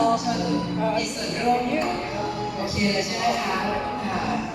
พี่น้องสื่อมวลชนมีส่วนร่วมโอเคเลยใช่ไหมคะ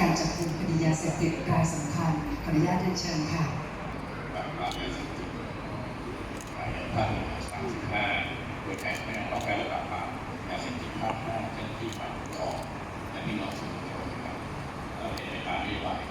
การจับกุมคดียาเสพติดรายสำคัญขออนุญาตเรียนเชิญค่ะปราบปรามยาเสพติดภายในภาสามสิบห้าโดยแผนแม่ป้องกันและปราบปรามยาเสพติดภาคห้าเจ้าหน้าที่ฝ่ายปกครองและพี่น้องสื่อมวลชนนะครับเราเห็นในการนโยบาย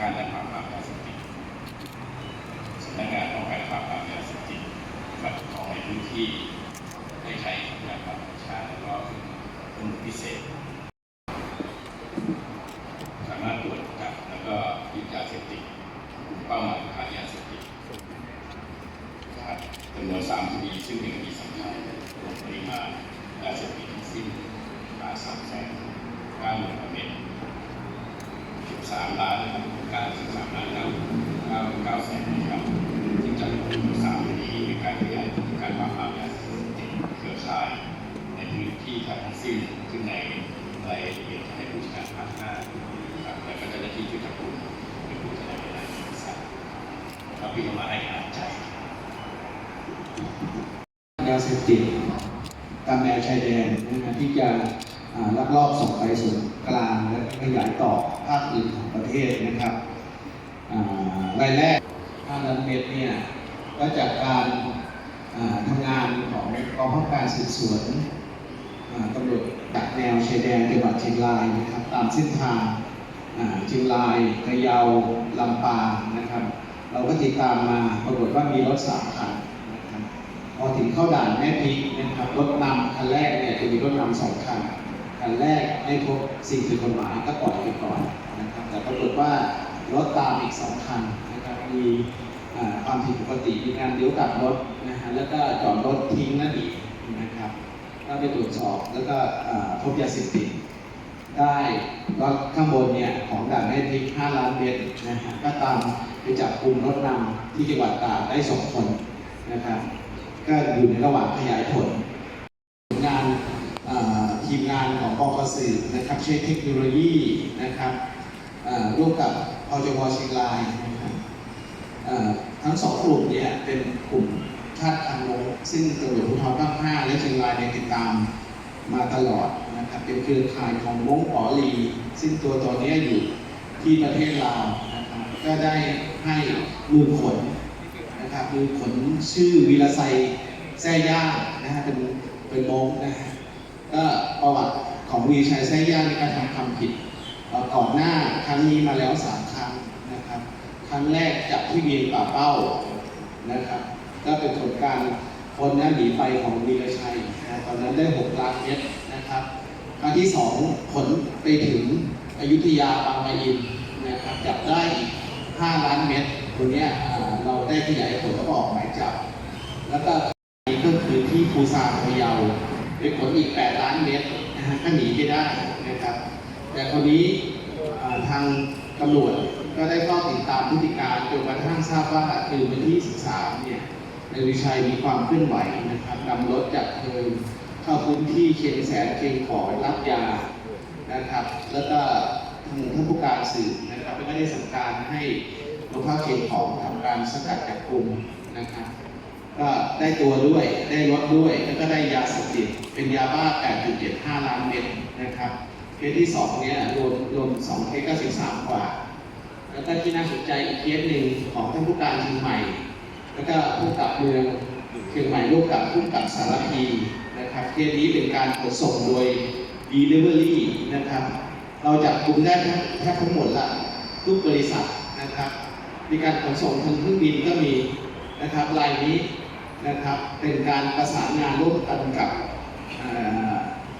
การและปราบปรามยาเสพติดสำนักงานป้องกันปราบปรามยาเสพติดฝ่ายปกครองในพื้นที่ได้ใช้ขบวนการธรรมชาติแล้วก็เครื่องมือพิเศษ สามารถตรวจจับแล้วก็ยึดยาเสพติดกลุ่มเป้าหมายขายยาเสพติด ครับจำนวนสามคดีซึ่งเป็นคดีสำคัญรวมปริมาณยาเสพติดทั้งสิ้นกว่าสามแสนเก้าหมื่นเม็ดสิบสามล้านนะครับเก้าสิบสามล้านเก้าเก้าเก้าแสนนะครับซึ่งจำนวนสามคดีเป็นการขยายผลการปราบปรามยาเสพติดเครือข่ายในพื้นที่ทั้งสิ้นซึ่งในรายละเอียดจะให้ผู้จัดการภาคห้าครับแล้วก็เจ้าหน้าที่ชุดจับกลุ่มเป็นผู้แถลงในรายละเอียดสัตว์ เราพี่ก็มาให้กำลังใจยาเสพติดตามแนวชายแดนนะฮะที่จะลักลอบส่งไปส่วนกลางและขยายต่อภาคอื่นของประเทศนะครับรายแรก5ล้านเม็ดเนี่ยก็จากการทำงานของกองพับการสืบสวนตำรวจจากแนวชายแดนจังหวัดเชียงรายนะครับตามเส้นทางเชียงรายพะยาลำปางนะครับ เราก็ติดตามมาปรากฏว่ามีรถสามคันนะครับพอถึงเข้าด่านแม่พิกนะครับรถนำคันแรกเนี่ยจะมีรถนำสองคันคันแรกไม่พบสิ่งผิดกฎหมายก็ปล่อยไปก่อนนะครับแต่ปรากฏว่ารถตามอีกสองคันนะครับมีความผิดปกติมีการเลี้ยวกลับรถนะฮะแล้วก็จอดรถทิ้งนั่นอีกนะครับก็ไปตรวจสอบแล้วก็พบยาเสพติดได้รถข้างบนเนี่ยของด่านแม่พริก5ล้านเมตรนะฮะก็ตาม ไปจับกลุ่มรถนำที่จังหวัดตาดได้สองคนนะครับ ก็อยู่ในระหว่างขยายผลงานทีมงานของกองกสืบนะครับใช้เทคโนโลยีนะครับอ่อร่วมกับพจวเชียงรายนะครับทั้งสองกลุ่มเนี่ยเป็นกลุ่มชาติพันธุ์มงซึ่งตำรวจภูธรภาค5และเชียงรายเนี่ยติดตามมาตลอดนะครับเป็นเครือข่ายของวงปอลี ซึ่งตัวตอนนี้อยู่ที่ประเทศลาว ก็ได้ให้มือขนนะครับมือขนชื่อวีรไซแซ่ย่านะฮะเป็นเป็นมงนะฮะก็ประวัติของวีชัยแซ่ย่าในการทำความผิดก่อนหน้าครั้งนี้มาแล้วสามครั้งนะครับครั้งแรกจับที่เวียงป่าเป้านะครับก็เป็นผลการคนนั้นหนีไปของวีรชัยนะตอนนั้นได้6ล้านเมตรนะครับนะครับครั้งที่สองผลไปถึงอยุธยาบางปะอิน นะครับจับได้อีก5ล้านเม็ดตัวเนี้ยเราได้ขยายผลแล้วก็ออกหมายจับ แล้วก็นี่ก็คือที่ภูซางพะเยาไปผลอีก 8 ล้านเม็ดนะฮะก็หนีไปได้นะครับ แต่คราวนี้ทางตำรวจก็ได้เข้าติดตามพฤติการจนกระทั่งทราบว่าคือวันที่ 13 เนี่ยนายวิชัยมีความเคลื่อนไหวนะครับนำรถจากเทิงเข้าพื้นที่เชียงแสนเชียงขอรับยานะครับ แล้วก็ ทางท่ผู้การสืบนะครับก็ได้สั่งการให้โรงพักเชียงของทำการสกัดจับกลุ่มนะครับก็ได้ตัวด้วยได้รถด้วยแล้วก็ได้ยาเสพติดเป็นยาบ้า 8.75 ล้านเม็ดนะครับเคสที่สองเนี่ยรวมรวมสองเคสก็13กว่า แล้วก็ที่น่าสนใจอีกเคสหนึ่งของท่านผู้การเชียงใหม่ แล้วก็ผู้กับเมืองเชียงใหม่ร่วมกับผู้กับสารพีนะครับเคสนี้เป็นการขนส่งโดย delivery นะครับ เราจับกลุ่มได้แทบทั้งหมดละทุกบริษัทนะครับ มีการขนส่งทางเครื่องบินก็มีนะครับรายนี้นะครับเป็นการประสานงานร่วมกันกับ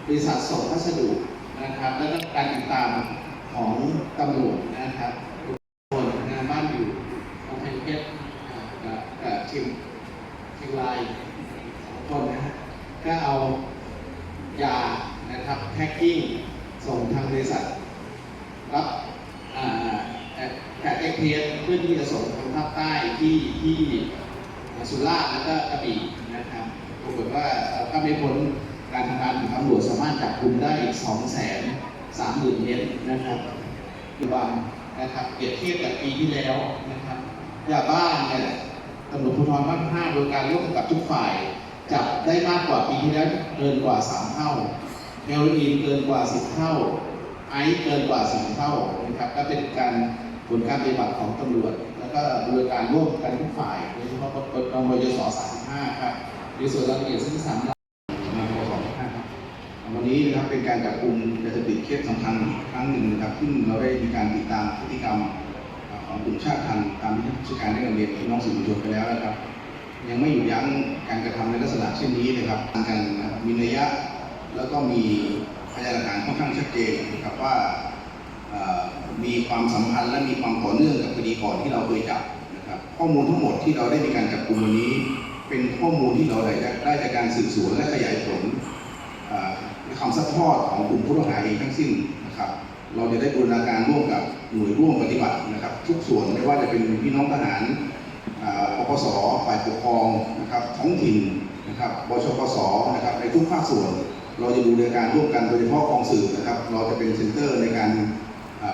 บริษัทส่งพัสดุนะครับ แล้วก็การติดตามของตำรวจนะครับทุกคนงานบ้านอยู่กำแพงเพชรอ่ากับกับเชียงเชียงรายสองคนนะฮะก็เอายานะครับแพ็กกิ้ง ส่งทางบริษัทรับแอดเอ็กเพสเพื่อที่จะส่งทางภาคใต้ที่ที่สุราษฎร์แล้วก็กระบี่นะครับปรากฏว่าก็ไม่พ้นการทำงานของตำรวจสามารถจับกลุ่มได้อีก 2 3 0 0 0 0เมตรนะครับปัจจุบันนะครับเปรียบเทียบกับปีที่แล้วนะครับยาบ้านเนี่ยตำรวจภูธรภาค5โดยการร่วมกับทุกฝ่าย จับได้มากกว่าปีที่แล้วเกินกว่า 3 เท่า ฮโรอีนเกินกว่า 10 เท่า ไอซ์เกินกว่าสิบเท่านะครับก็เป็นการผลการปฏิบัติของตำรวจ แล้วก็บริการร่วมกันทุกฝ่ายโดยเฉพาะกรมยศ35 ครับในส่วนรายละเอียดซึ่งสามล้านมาขอสอบครับวันนี้นะครับเป็นการจับกลุ่มยาเสพติดเคสสำคัญครั้งหนึ่งนะครับซึ่งเราได้มีการติดตามพฤติกรรมของกลุ่มชาติพันธุ์ตามที่ผู้การได้นำเรียนพี่น้องสื่อมวลชนไปแล้วนะครับ ยังไม่หยุดยั้งการกระทำในลักษณะเช่นนี้นะครับการนะมีนัยยะ แล้วก็มีพยานหลักฐานค่อนข้างชัดเจนนะครับว่ามีความสัมพันธ์และมีความต่อเนื่องกับคดีก่อนที่เราเคยจับนะครับข้อมูลทั้งหมดที่เราได้มีการจับกลุ่มวันนี้ เป็นข้อมูลที่เราได้ได้จากการสืบสวนและขยายผลเอ่อคำซัดทอดของกลุ่มผู้ต้องหาเองทั้งสิ้นนะครับเราจะได้บูรณาการร่วมกับหน่วยร่วมปฏิบัตินะครับ ทุกส่วนไม่ว่าจะเป็นพี่น้องทหารอ่าปปสฝ่ายปกครองนะครับท้องถิ่นนะครับบชปสนะครับในทุกภาคส่วน เราจะดูในการร่วมกันโดยเฉพาะกองสื่อนะครับ เราจะเป็นเซ็นเตอร์ในการ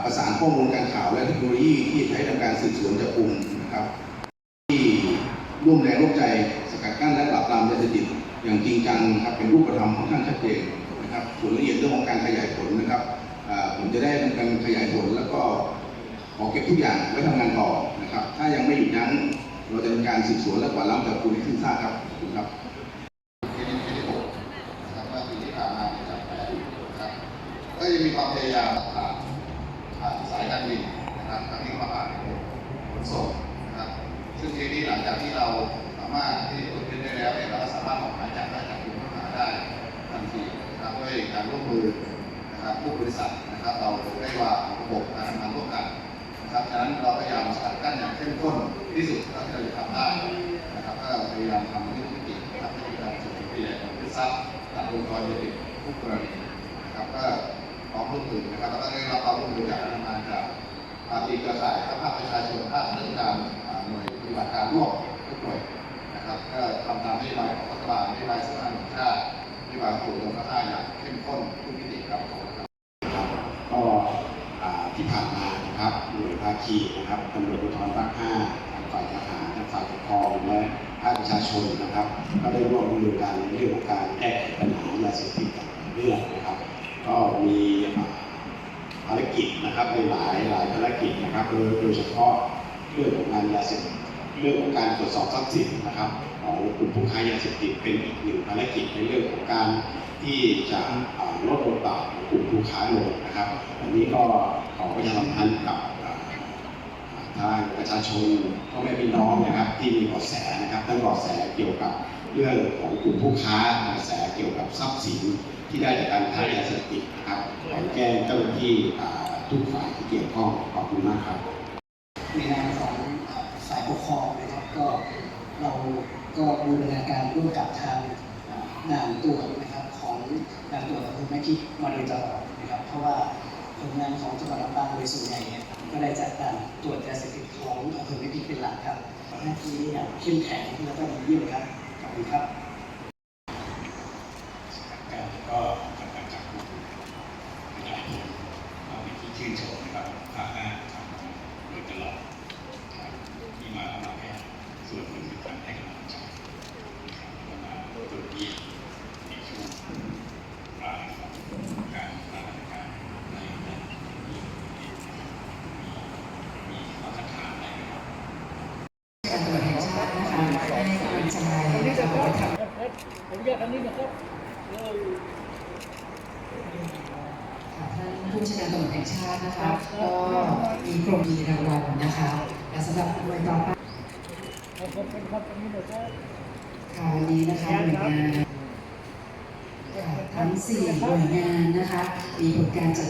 ประสานข้อมูลการข่าวและเทคโนโลยีที่ใช้ทำการสืบสวนจับกลุ่มนะครับ ที่ร่วมแรงร่วมใจสกัดกั้นและปราบปรามยาเสพติดอย่างจริงจังนะครับเป็นรูปธรรมค่อนข้างชัดเจนนะครับส่วนละเอียดเรื่องของการขยายผลนะครับผมจะได้ทำการขยายผลแล้วก็ขอเก็บทุกอย่างไว้ทำงานต่อนะครับ ถ้ายังไม่หยุดยั้งเราจะดำการสืบสวนและกวาดล้างจับกลุ่มให้สิ้นซากครับขอบคุณครับเคสที่หกนะครับว่าปีที่ผ่านมาเนี่ยจับแปดนะครับ ก็ยัง แล้วก็ได้รับความร่วมมือจากการทำงานจากภาคีเครือข่ายภาคประชาชนภาคราชการหน่วยปฏิบัติการร่วมทุกหน่วยนะครับก็ทำตามนโยบายของรัฐบาลนโยบายสำนักงานตำรวจแห่งชาตินโยบายของกรมการค้าอย่างเข้มข้นทุกมิติครับขอบคุณครับครับก็ที่ผ่านมานะครับหน่วยภาคีนะครับตำรวจภูธรภาค5ทางฝ่ายทหารทางฝ่ายปกครองและภาคประชาชนนะครับ ก็ได้ร่วมมือกันในเรื่องของการแก้ไขปัญหายาเสพติดอย่างเนื่องนะครับ ก็มี ภารกิจนะครับในหลายหลายภารกิจนะครับโดยโดยเฉพาะเรื่องของงานยาเสพติดเรื่องของการตรวจสอบทรัพย์สินนะครับของกลุ่มผู้ค้ายาเสพติดเป็นอีกหนึ่งภารกิจในเรื่องของการที่จะลดบทบาทของกลุ่มผู้ค้าลงนะครับอันนี้ก็ขอประชาสัมพันธ์กับทางประชาชนพ่อแม่พี่น้องนะครับที่มีเบาะแสนะครับทั้งเบาะแสเกี่ยวกับเรื่องของกลุ่มผู้ค้าเบาะแสเกี่ยวกับทรัพย์สิน ที่ได้จากการค้ายาเสพติดนะครับขอแจ้งเจ้าหน้าที่ทุกฝ่ายที่เกี่ยวข้องขอบคุณมากครับ ในนามของฝ่ายปกครองนะครับก็เราก็บูรณาการร่วมกับทางด่านตรวจนะครับของด่านตรวจอำเภอแม่คิดมาโดยตลอดนะครับ เพราะว่าผลงานของจังหวัดลำปางโดยส่วนใหญ่เนี่ยก็ได้จากด่านตรวจยาเสพติดของอำเภอแม่คิดเป็นหลักครับหน้าที่อย่างเข้มแข็งและก็ดีเยี่ยมครับขอบคุณครับ การก็ทำการจับกลุ่มขยายผลเอาเป็นที่ชื่นชมนะครับภาคห้าทำมาโดยตลอดนะครับที่มาเอามาแค่ส่วนหนึ่งในการให้กำลังใจนะครับแล้วมาตรวจเยี่ยมในช่วงปลายของการปฏิบัติการในในนี้นะครับมีมีมาตรฐานอะไรไหมครับ การตำรวจแห่งชาตินะคะ ให้กำลังใจนะคะไปทำผมแยกอันนี้นะครับท่านผู้ชาการตำรวจแห่งชาตินะคะ ก็มีโครมีรางวัลนะคะและสำหรับหน่วยต่อไปคุณครันนี้นะคะหน่วยงานทั้งสี่หน่วยงานนะคะ มีผลการจัด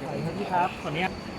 สวัสดีครับ ขออนุญาต